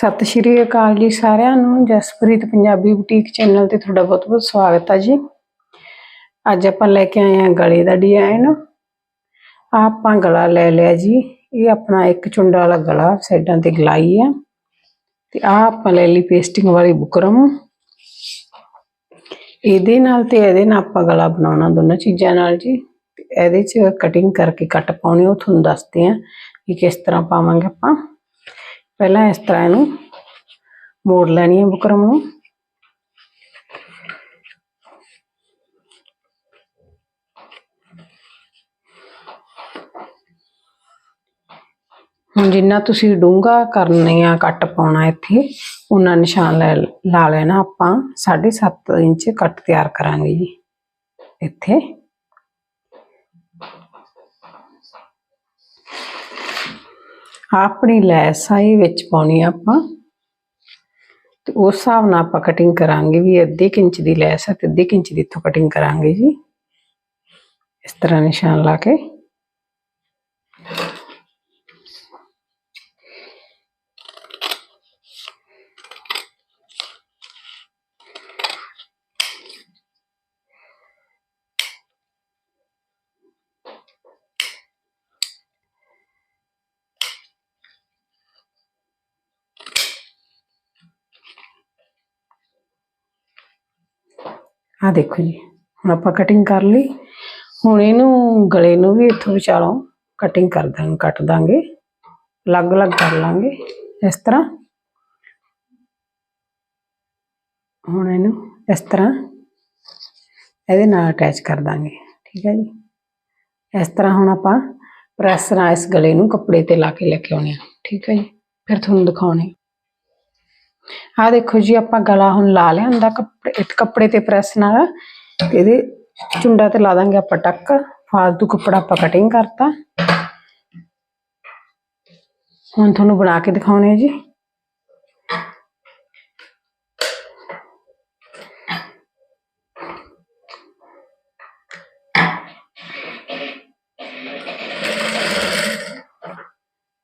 ਸਤਿ ਸ਼੍ਰੀ ਅਕਾਲ ਜੀ ਸਾਰਿਆਂ ਨੂੰ। ਜਸਪ੍ਰੀਤ ਪੰਜਾਬੀ ਬੁਟੀਕ ਚੈਨਲ ਤੇ ਤੁਹਾਡਾ ਬਹੁਤ-ਬਹੁਤ ਸਵਾਗਤ ਹੈ ਜੀ। ਅੱਜ ਆਪਾਂ ਲੈ ਕੇ ਆਏ ਹਾਂ ਗਲੇ ਦਾ ਡਿਜ਼ਾਈਨ ਆਪਾਂ ਗਲਾ ਲੈ ਲਿਆ ਜੀ। ਇਹ ਆਪਣਾ ਇੱਕ ਚੁੰਡਾ ਵਾਲਾ ਗਲਾ ਸਾਈਡਾਂ ਤੇ ਗਲਾਈ ਆ। ਤੇ ਆ ਆਪਾਂ ਲੈ ਲਈ ਪੇਸਟਿੰਗ ਵਾਲੀ ਬੁਕਰਮ। ਇਹਦੇ ਨਾਲ ਤੇ ਇਹਦੇ ਨਾਲ ਆਪਾਂ ਗਲਾ ਬਣਾਉਣਾ ਦੋਨਾਂ ਚੀਜ਼ਾਂ ਨਾਲ ਜੀ। ਤੇ ਇਹਦੇ 'ਚ ਕਟਿੰਗ ਕਰਕੇ ਕੱਟ ਪਾਉਣੇ, ਉਹ ਤੁਹਾਨੂੰ ਦੱਸਦੇ ਆ ਕਿ ਕਿਸ ਤਰ੍ਹਾਂ ਪਾਵਾਂਗੇ ਆਪਾਂ। ਪਹਿਲਾਂ ਇਸ ਤਰ੍ਹਾਂ ਇਹਨੂੰ ਮੋੜ ਲੈਣੀ ਹੈ ਬੁਕਰਮ ਨੂੰ। ਹੁਣ ਜਿੰਨਾ ਤੁਸੀਂ ਡੂੰਘਾ ਕਰਨੀ ਆ ਕੱਟ ਪਾਉਣਾ ਇੱਥੇ ਉਹਨਾਂ ਨਿਸ਼ਾਨ ਲੈ ਲਾ ਲੈਣਾ ਆਪਾਂ 7.5 ਇੰਚ ਕੱਟ ਤਿਆਰ ਕਰਾਂਗੇ ਜੀ। ਇੱਥੇ। ਆਪਣੀ ਲੈਸ ਆਈ ਵਿੱਚ ਪਾਉਣੀ ਆ ਆਪਾਂ। ਤੇ ਉਸ ਹਿਸਾਬ ਨਾਲ ਆਪਾਂ ਕਟਿੰਗ ਕਰਾਂਗੇ ਵੀ ਅੱਧੇ ਕੁ ਇੰਚ ਦੀ ਲੈਸ ਹੈ ਤੇ ਅੱਧੇ ਕੁ ਇੰਚ ਦੀ ਇੱਥੋਂ ਕਟਿੰਗ ਕਰਾਂਗੇ ਜੀ। ਇਸ ਤਰ੍ਹਾਂ ਨਿਸ਼ਾਨ ਲਾ ਕੇ। ਆ ਦੇਖੋ ਜੀ, ਹੁਣ ਆਪਾਂ ਕਟਿੰਗ ਕਰ ਲਈ। ਹੁਣ ਇਹਨੂੰ ਗਲੇ ਨੂੰ ਵੀ ਇੱਥੋਂ ਵਿਚਾਲੋਂ ਕਟਿੰਗ ਕਰ ਦਾਂਗੇ ਕੱਟ ਦਾਂਗੇ। ਅਲੱਗ-ਅਲੱਗ ਕਰ ਲਾਂਗੇ ਇਸ ਤਰ੍ਹਾਂ। ਹੁਣ ਇਹਨੂੰ ਇਸ ਤਰ੍ਹਾਂ ਇਹਦੇ ਨਾਲ ਅਟੈਚ ਕਰ ਦਾਂਗੇ, ਠੀਕ ਹੈ ਜੀ। ਇਸ ਤਰ੍ਹਾਂ ਹੁਣ ਆਪਾਂ ਪ੍ਰੈਸ ਨਾਲ ਇਸ ਗਲੇ ਨੂੰ ਕੱਪੜੇ ਤੇ ਲਾ ਕੇ ਲੈ ਕੇ ਆਉਣੇ ਆ ਠੀਕ ਹੈ ਜੀ। ਫਿਰ ਤੁਹਾਨੂੰ ਦਿਖਾਉਣੇ ਆ ਦੇਖੋ ਜੀ, ਆਪਾਂ ਗਲਾ ਹੁਣ ਲਾ ਲਿਆ ਹੁੰਦਾ ਕੱਪੜੇ ਕੱਪੜੇ ਤੇ ਪ੍ਰੈਸ ਨਾਲ। ਇਹਦੇ ਚੁੰਡਾ ਤੇ ਲਾ ਦਾਂਗੇ ਆਪਾਂ ਟੱਕ। ਫਾਲਤੂ ਕੱਪੜਾ ਆਪਾਂ ਕਟਿੰਗ ਕਰਤਾ। ਹੁਣ ਤੁਹਾਨੂੰ ਬਣਾ ਕੇ ਦਿਖਾਉਣੇ ਆ ਜੀ।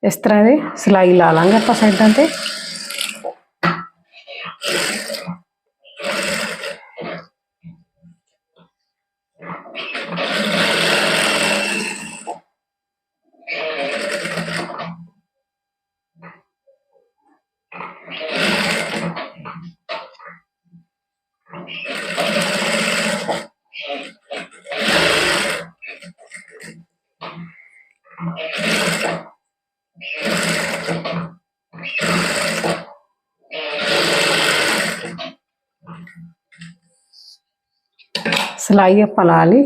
ਇਸ ਤਰ੍ਹਾਂ ਦੇ ਸਿਲਾਈ ਲਾ ਲਾਂਗੇ ਆਪਾਂ ਸਾਈਡਾਂ ਤੇ। ਸਿਲਾਈ ਆਪਾਂ ਲਾ ਲਈ।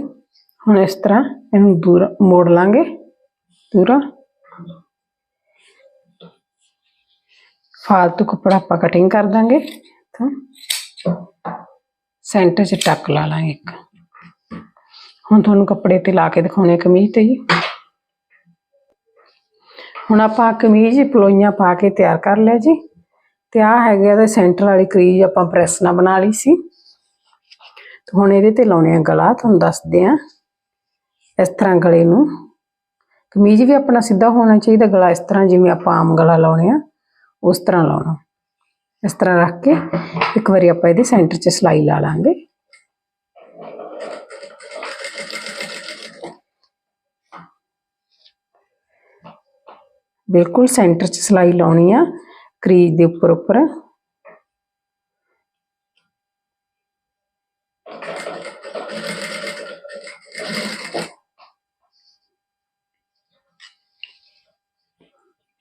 ਹੁਣ ਇਸ ਤਰ੍ਹਾਂ ਇਹਨੂੰ ਦੂਰ ਮੋੜ ਲਾਂਗੇ। ਪੂਰਾ ਫਾਲਤੂ ਕੱਪੜਾ ਆਪਾਂ ਕਟਿੰਗ ਕਰ ਦਾਂਗੇ। ਤਾਂ ਸੈਂਟਰ 'ਚ ਟੱਕ ਲਾ ਲਾਂਗੇ ਇੱਕ। ਹੁਣ ਤੁਹਾਨੂੰ ਕੱਪੜੇ ਤੇ ਲਾ ਕੇ ਦਿਖਾਉਣੇ ਕਮੀਜ਼ ਤੇ ਜੀ। ਹੁਣ ਆਪਾਂ ਕਮੀਜ਼ ਪਲੋਈਆਂ ਪਾ ਕੇ ਤਿਆਰ ਕਰ ਲਿਆ ਜੀ। ਤੇ ਆ ਹੈਗਾ ਇਹਦਾ ਸੈਂਟਰ ਵਾਲੀ ਕਰੀਜ਼ ਆਪਾਂ ਪ੍ਰੈਸ ਨਾਲ ਬਣਾ ਲਈ ਸੀ। ਹੁਣ ਇਹਦੇ ਤੇ ਲਾਉਣੇ ਆ ਗਲਾ, ਤੁਹਾਨੂੰ ਦੱਸਦੇ ਆ ਇਸ ਤਰ੍ਹਾਂ ਗਲੇ ਨੂੰ। ਕਮੀਜ਼ ਵੀ ਆਪਣਾ ਸਿੱਧਾ ਹੋਣਾ ਚਾਹੀਦਾ ਗਲਾ, ਇਸ ਤਰ੍ਹਾਂ ਜਿਵੇਂ ਆਪਾਂ ਆਮ ਗਲਾ ਲਾਉਣੇ ਆ, ਉਸ ਤਰ੍ਹਾਂ ਲਾਉਣਾ। ਇਸ ਤਰ੍ਹਾਂ ਰੱਖ ਕੇ ਇੱਕ ਵਾਰੀ ਆਪਾਂ ਇਹਦੇ ਸੈਂਟਰ 'ਚ ਸਲਾਈ ਲਾ ਲਾਂਗੇ। ਬਿਲਕੁਲ ਸੈਂਟਰ 'ਚ ਸਲਾਈ ਲਾਉਣੀ ਆ, ਕਰੀਜ਼ ਦੇ ਉੱਪਰ ਉੱਪਰ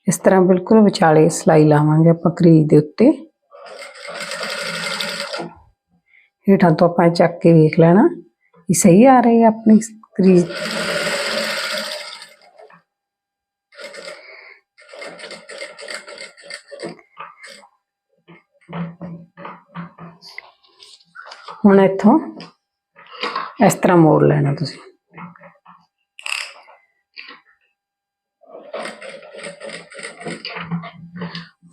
ਇਸ ਤਰ੍ਹਾਂ ਬਿਲਕੁਲ ਵਿਚਾਲੇ ਸਲਾਈ ਲਾਵਾਂਗੇ ਆਪਾਂ ਕਰੀਜ਼ ਦੇ ਉੱਤੇ। ਹੇਠਾਂ ਤੋਂ ਆਪਾਂ ਚੱਕ ਕੇ ਵੇਖ ਲੈਣਾ। ਇਹ ਸਹੀ ਆ ਰਹੀ ਹੈ ਆਪਣੀ ਕਰੀਜ਼? ਹੁਣ ਇੱਥੋਂ ਇਸ ਤਰ੍ਹਾਂ ਮੋੜ ਲੈਣਾ ਤੁਸੀਂ।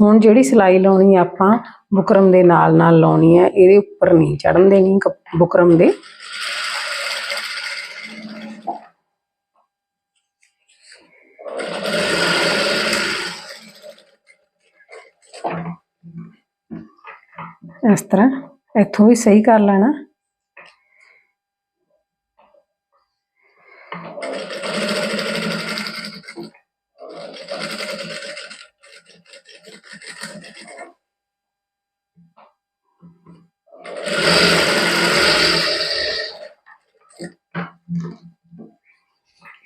ਹੁਣ ਜਿਹੜੀ ਸਿਲਾਈ ਲਾਉਣੀ ਆਪਾਂ, ਬੁਕਰਮ ਦੇ ਨਾਲ ਨਾਲ ਲਾਉਣੀ ਹੈ ਇਹਦੇ ਉੱਪਰ ਨਹੀਂ ਚੜਨ ਦੇਣੀ ਬੁਕਰਮ ਦੇ। ਇਸ ਤਰ੍ਹਾਂ ਇੱਥੋਂ ਵੀ ਸਹੀ ਕਰ ਲੈਣਾ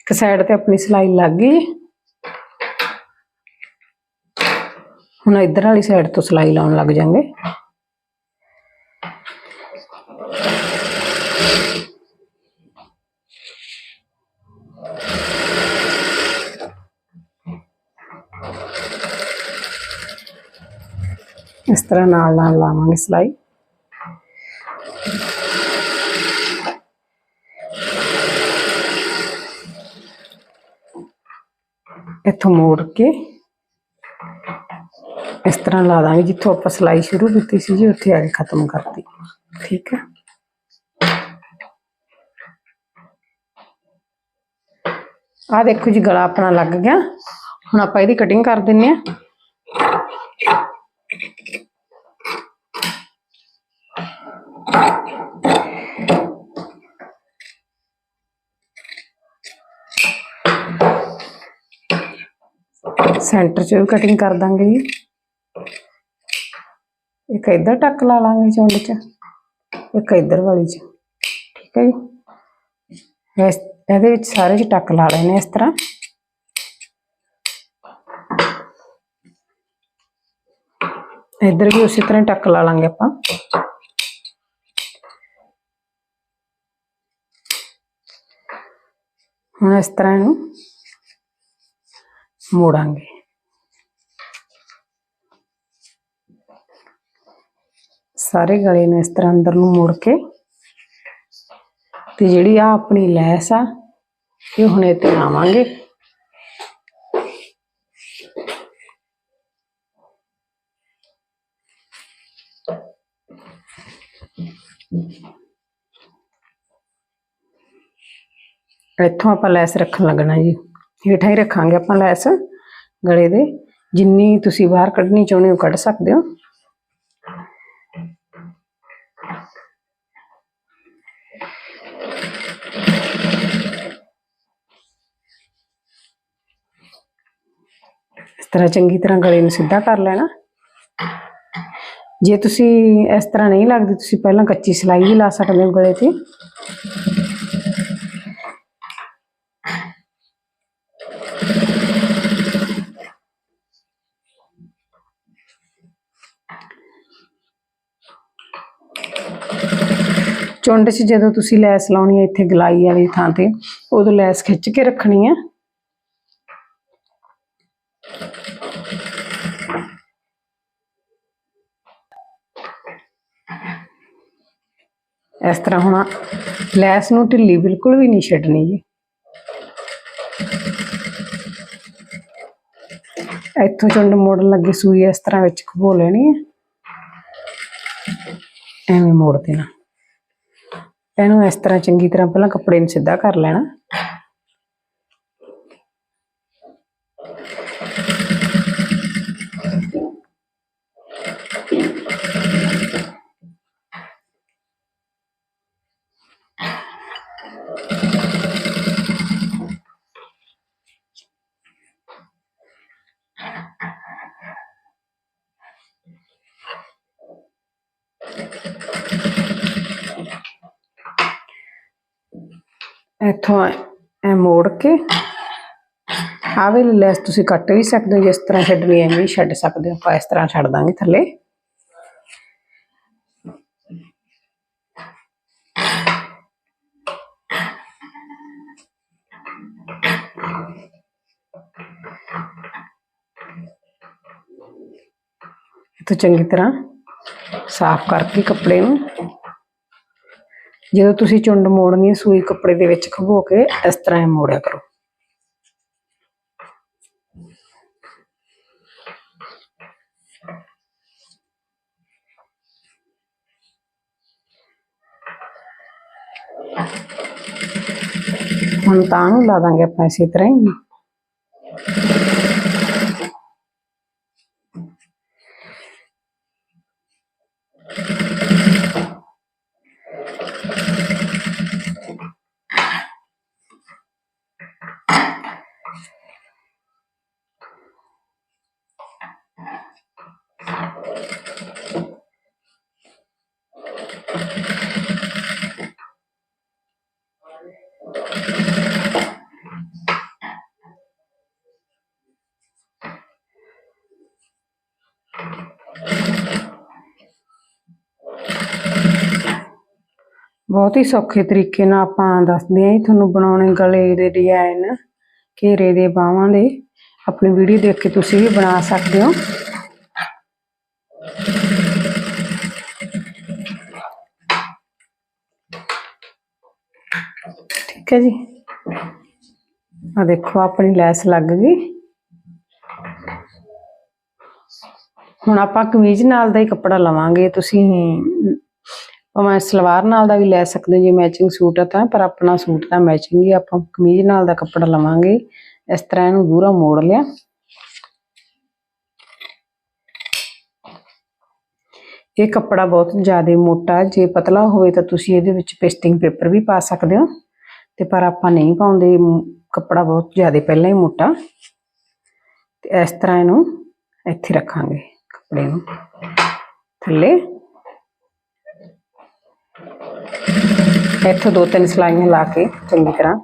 ਇੱਕ ਸਾਈਡ ਤੇ ਆਪਣੀ ਸਿਲਾਈ ਲੱਗ ਗਈ। ਹੁਣ ਇੱਧਰ ਵਾਲੀ ਸਾਈਡ ਤੋਂ ਸਿਲਾਈ ਲਾਉਣ ਲੱਗ ਜਾਾਂਗੇ। ਇਸ ਤਰ੍ਹਾਂ ਨਾਲ ਨਾਲ ਲਾਵਾਂਗੇ ਸਿਲਾਈ। ਇੱਥੋਂ ਮੋੜ ਕੇ ਇਸ ਤਰ੍ਹਾਂ ਲਾ ਦਾਂਗੇ, ਜਿੱਥੋਂ ਆਪਾਂ ਸਿਲਾਈ ਸ਼ੁਰੂ ਕੀਤੀ ਸੀ ਜੀ, ਉੱਥੇ ਆ ਕੇ ਖਤਮ ਕਰਤੀ। ਠੀਕ ਹੈ? ਆ ਦੇਖੋ ਜੀ, ਗਲਾ ਆਪਣਾ ਲੱਗ ਗਿਆ। ਹੁਣ ਆਪਾਂ ਇਹਦੀ ਕਟਿੰਗ ਕਰ ਦਿੰਨੇ ਆ। ਸੈਂਟਰ 'ਚ ਵੀ ਕਟਿੰਗ ਕਰ ਦਾਂਗੇ ਜੀ। ਇੱਕ ਇੱਧਰ ਟੱਕ ਲਾ ਲਾਂਗੇ ਚੁੰਡ 'ਚ, ਇੱਕ ਇੱਧਰ ਵਾਲੀ 'ਚ। ਠੀਕ ਹੈ ਜੀ। ਇਸ, ਇਹਦੇ ਵਿੱਚ ਸਾਰੇ 'ਚ ਟੱਕ ਲਾ ਲੈਣੇ ਇਸ ਤਰ੍ਹਾਂ। ਇੱਧਰ ਵੀ ਉਸੇ ਤਰ੍ਹਾਂ ਟੱਕ ਲਾ ਲਾਂਗੇ ਆਪਾਂ। ਹੁਣ ਇਸ ਤਰ੍ਹਾਂ ਇਹਨੂੰ ਮੋੜਾਂਗੇ। ਸਾਰੇ ਗਲੇ ਨੂੰ ਇਸ ਤਰ੍ਹਾਂ ਅੰਦਰ ਨੂੰ ਮੋੜ ਕੇ ਤੇ ਜਿਹੜੀ ਆ ਆਪਣੀ ਲੈਸ ਆ, ਇਹ ਹੁਣ ਇਹ ਤੇ ਲਾਵਾਂਗੇ। ਇੱਥੋਂ ਆਪਾਂ ਲੈਸ ਰੱਖਣ ਲੱਗਣਾ ਜੀ। ਹੇਠਾਂ ਹੀ ਰੱਖਾਂਗੇ ਆਪਾਂ ਲੈਸ ਗਲੇ ਦੇ। ਜਿੰਨੀ ਤੁਸੀਂ ਬਾਹਰ ਕੱਢਣੀ ਚਾਹੁੰਦੇ ਹੋ, ਕੱਢ ਸਕਦੇ ਹੋ। ਇਸ ਤਰ੍ਹਾਂ ਚੰਗੀ ਤਰ੍ਹਾਂ ਗਲੇ ਨੂੰ ਸਿੱਧਾ ਕਰ ਲੈਣਾ। ਜੇ ਤੁਸੀਂ ਇਸ ਤਰ੍ਹਾਂ ਨਹੀਂ ਲੱਗਦੀ, ਤੁਸੀਂ ਪਹਿਲਾਂ ਕੱਚੀ ਸਿਲਾਈ ਵੀ ਲਾ ਸਕਦੇ ਹੋ ਗਲੇ ਤੇ। ਚੁੰਡ 'ਚ ਜਦੋਂ ਤੁਸੀਂ ਲੈਸ ਲਾਉਣੀ ਹੈ ਇੱਥੇ ਗਲਾਈ ਵਾਲੀ ਥਾਂ ਤੇ, ਉਦੋਂ ਲੈਸ ਖਿੱਚ ਕੇ ਰੱਖਣੀ ਹੈ। ਇਸ ਤਰ੍ਹਾਂ ਹੁਣ ਲੈਸ ਨੂੰ ਢਿੱਲੀ ਬਿਲਕੁਲ ਵੀ ਨਹੀਂ ਛੱਡਣੀ ਜੀ। ਇੱਥੋਂ ਚੁੰਡ ਮੋੜਨ ਲੱਗੇ ਸੂਈ ਇਸ ਤਰ੍ਹਾਂ ਵਿੱਚ ਖਬੋ ਲੈਣੀ ਹੈ। ਐਵੇਂ ਮੋੜ ਦੇਣਾ। ਇਹਨੂੰ ਇਸ ਤਰ੍ਹਾਂ ਚੰਗੀ ਤਰ੍ਹਾਂ ਪਹਿਲਾਂ ਕੱਪੜੇ ਨੂੰ ਸਿੱਧਾ ਕਰ ਲੈਣਾ। ਇੱਥੋਂ ਐ ਮੋੜ ਕੇ ਆਹ ਵਾਲੀ ਲੈਸ ਤੁਸੀਂ ਕੱਟ ਵੀ ਸਕਦੇ ਹੋ, ਜਿਸ ਤਰ੍ਹਾਂ ਛੱਡਣੀ ਐਵੇਂ ਵੀ ਛੱਡ ਸਕਦੇ ਹੋ। ਆਪਾਂ ਇਸ ਤਰ੍ਹਾਂ ਛੱਡ ਦਾਂਗੇ ਥੱਲੇ। ਇੱਥੋਂ ਚੰਗੀ ਤਰ੍ਹਾਂ ਸਾਫ਼ ਕਰਕੇ ਕੱਪੜੇ ਨੂੰ ਜਦੋਂ ਤੁਸੀਂ ਚੁੰਡ ਮੋੜਨੀ ਹੈ, ਸੂਈ ਕੱਪੜੇ ਦੇ ਵਿੱਚ ਖਬੋ ਕੇ ਇਸ ਤਰ੍ਹਾਂ ਮੋੜਿਆ ਕਰੋ। ਹੁਣ ਤਾਂ ਨੂੰ ਲਾ ਦਾਂਗੇ ਆਪਾਂ ਇਸੇ ਤਰ੍ਹਾਂ ਹੀ। ਬਹੁਤ ਹੀ ਸੌਖੇ ਤਰੀਕੇ ਨਾਲ ਆਪਾਂ ਦੱਸਦੇ ਆਂ ਤੁਹਾਨੂੰ ਬਣਾਉਣੇ ਗਲੇ ਦੇ ਡਿਜ਼ਾਈਨ ਘੇਰੇ ਦੇ ਬਾਹਾਂ ਦੇ। ਆਪਣੀ ਵੀਡੀਓ ਦੇਖ ਕੇ ਤੁਸੀਂ ਵੀ ਬਣਾ ਸਕਦੇ ਹੋ। ਠੀਕ ਹੈ ਜੀ। ਆ ਦੇਖੋ, ਆਪਣੀ ਲੈਸ ਲੱਗ ਗਈ। ਹੁਣ ਆਪਾਂ ਕਮੀਜ਼ ਨਾਲ ਦਾ ਹੀ ਕੱਪੜਾ ਲਵਾਂਗੇ, ਤੁਸੀਂ ਭਾਵੇਂ ਸਲਵਾਰ ਨਾਲ ਦਾ ਵੀ ਲੈ ਸਕਦੇ ਹੋ ਜੇ ਮੈਚਿੰਗ ਸੂਟ ਆ ਤਾਂ, ਪਰ ਆਪਣਾ ਸੂਟ ਦਾ ਮੈਚਿੰਗ ਹੀ ਆਪਾਂ ਕਮੀਜ਼ ਨਾਲ ਦਾ ਕੱਪੜਾ ਲਵਾਂਗੇ। ਇਸ ਤਰ੍ਹਾਂ ਇਹਨੂੰ ਦੂਰਾ ਮੋੜ ਲਿਆ। ਇਹ ਕੱਪੜਾ ਬਹੁਤ ਜ਼ਿਆਦਾ ਮੋਟਾ, ਜੇ ਪਤਲਾ ਹੋਵੇ ਤਾਂ ਤੁਸੀਂ ਇਹਦੇ ਵਿੱਚ ਪੇਸਟਿੰਗ ਪੇਪਰ ਵੀ ਪਾ ਸਕਦੇ ਹੋ। ਤੇ ਪਰ ਆਪਾਂ ਨਹੀਂ ਪਾਉਂਦੇ, ਕੱਪੜਾ ਬਹੁਤ ਜ਼ਿਆਦਾ ਪਹਿਲਾਂ ਹੀ ਮੋਟਾ। ਤੇ ਇਸ ਤਰ੍ਹਾਂ ਇਹਨੂੰ ਇੱਥੇ ਰੱਖਾਂਗੇ। ਕੱਪੜੇ ਨੂੰ ਥੱਲੇ ਇੱਥੋਂ ਦੋ ਤਿੰਨ ਸਲਾਈਆਂ ਲਾ ਕੇ ਚੰਗੀ ਤਰ੍ਹਾਂ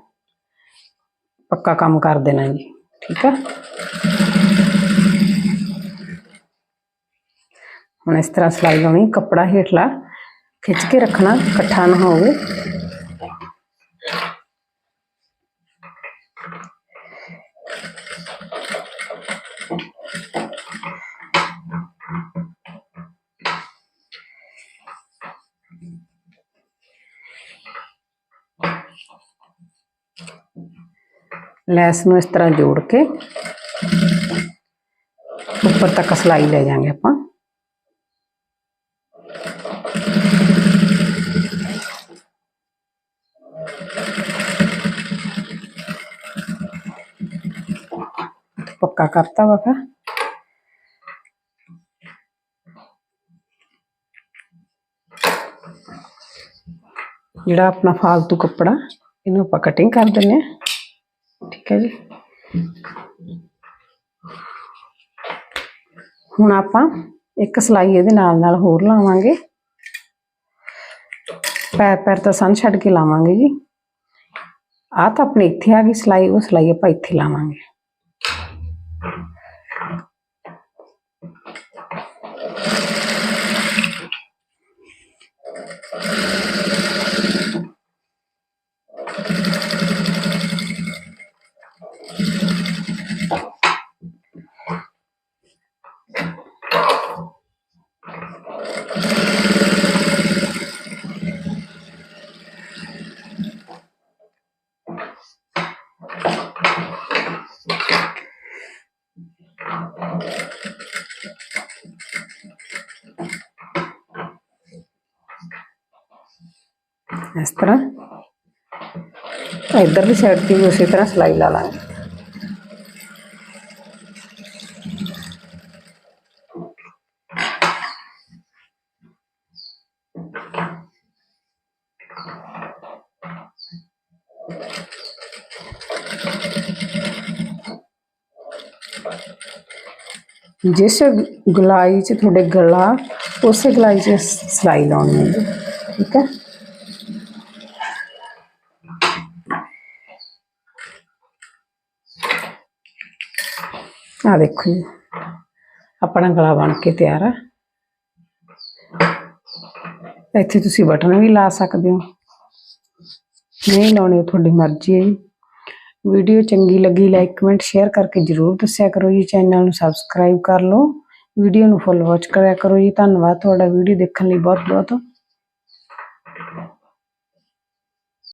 ਪੱਕਾ ਕੰਮ ਕਰ ਦੇਣਾ ਜੀ ਠੀਕ ਆ ਹੁਣ ਇਸ ਤਰ੍ਹਾਂ ਸਲਾਈ ਲਾਉਣੀ ਕੱਪੜਾ ਹੇਠਲਾ ਖਿੱਚ ਕੇ ਰੱਖਣਾ ਇਕੱਠਾ ਨਾ ਹੋਵੇ ਲੈਸ ਨੂੰ ਇਸ ਤਰ੍ਹਾਂ ਜੋੜ ਕੇ ਉੱਪਰ ਤੱਕ ਸਲਾਈ ਲੈ ਜਾਾਂਗੇ ਆਪਾਂ ਪੱਕਾ ਕਰਤਾ ਵਾ ਫਿਰ ਜਿਹੜਾ ਆਪਣਾ ਫਾਲਤੂ ਕੱਪੜਾ ਇਹਨੂੰ ਆਪਾਂ ਕਟਿੰਗ ਕਰ ਦਿੰਨੇ ਆ ਠੀਕ ਹੈ ਜੀ ਹੁਣ ਆਪਾਂ ਇੱਕ ਸਲਾਈ ਇਹਦੇ ਨਾਲ ਨਾਲ ਹੋਰ ਲਾਵਾਂਗੇ। ਪੈਰ ਪੈਰ ਤਾਂ ਸੰਨ ਛੱਡ ਕੇ ਲਾਵਾਂਗੇ ਜੀ। ਆਹ ਤਾਂ ਆਪਣੀ ਇੱਥੇ ਆ ਗਈ ਸਲਾਈ, ਉਹ ਸਲਾਈ ਆਪਾਂ ਇੱਥੇ ਲਾਵਾਂਗੇ ਇਸ ਤਰ੍ਹਾਂ ਇਧਰਲੀ ਸਾਈਡ ਤੇ ਵੀ ਉਸੇ ਤਰ੍ਹਾਂ ਸਲਾਈ ਲਾ ਲਾਂਗੇ ਜਿਸ ਗਲਾਈ 'ਚ ਤੁਹਾਡੇ ਗਲਾ ਉਸੇ ਗਲਾਈ 'ਚ ਸ- ਸਲਾਈ ਲਾਉਣੀ ਹੈ ਜੀ ਆ ਦੇਖੋ ਜੀ। ਆਪਣਾ ਗਲਾ ਬਣ ਕੇ ਤਿਆਰ ਆ। ਇੱਥੇ ਤੁਸੀਂ ਬਟਨ ਵੀ ਲਾ ਸਕਦੇ ਹੋ। ਨਹੀਂ ਲਾਉਣੇ, ਉਹ ਤੁਹਾਡੀ ਮਰਜ਼ੀ ਹੈ ਜੀ। ਵੀਡੀਓ ਚੰਗੀ ਲੱਗੀ, ਲਾਈਕ, ਕਮੈਂਟ, ਸ਼ੇਅਰ ਕਰਕੇ ਜਰੂਰ ਦੱਸਿਆ ਕਰੋ ਜੀ। ਚੈਨਲ ਨੂੰ ਸਬਸਕ੍ਰਾਈਬ ਕਰ ਲਓ। ਵੀਡੀਓ ਨੂੰ ਫੁੱਲ ਵਾਚ ਕਰਿਆ ਕਰੋ ਜੀ। ਧੰਨਵਾਦ, ਤੁਹਾਡਾ ਵੀਡੀਓ ਦੇਖਣ ਲਈ ਬਹੁਤ ਬਹੁਤ